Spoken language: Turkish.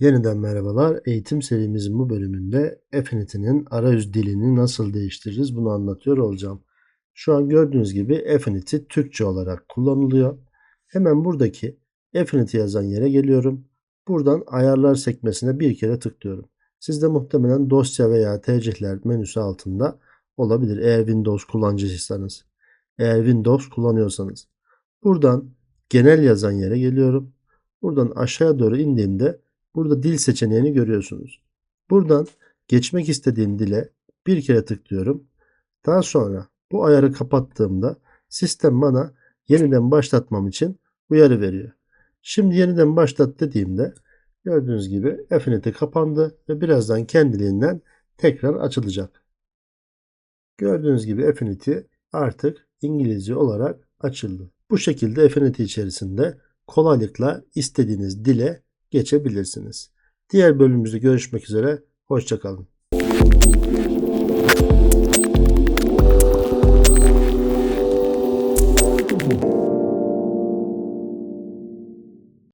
Yeniden merhabalar. Eğitim serimizin bu bölümünde Affinity'nin arayüz dilini nasıl değiştiririz bunu anlatıyor olacağım. Şu an gördüğünüz gibi Affinity Türkçe olarak kullanılıyor. Hemen buradaki Affinity yazan yere geliyorum. Buradan ayarlar sekmesine bir kere tıklıyorum. Sizde muhtemelen dosya veya tercihler menüsü altında olabilir eğer Windows kullanıcısıysanız. Eğer Windows kullanıyorsanız. Buradan genel yazan yere geliyorum. Buradan aşağıya doğru indiğimde burada dil seçeneğini görüyorsunuz. Buradan geçmek istediğim dile bir kere tıklıyorum. Daha sonra bu ayarı kapattığımda sistem bana yeniden başlatmam için uyarı veriyor. Şimdi yeniden başlat dediğimde gördüğünüz gibi Affinity kapandı ve birazdan kendiliğinden tekrar açılacak. Gördüğünüz gibi Affinity artık İngilizce olarak açıldı. Bu şekilde Affinity içerisinde kolaylıkla istediğiniz dile geçebilirsiniz. Diğer bölümümüzde görüşmek üzere. Hoşçakalın.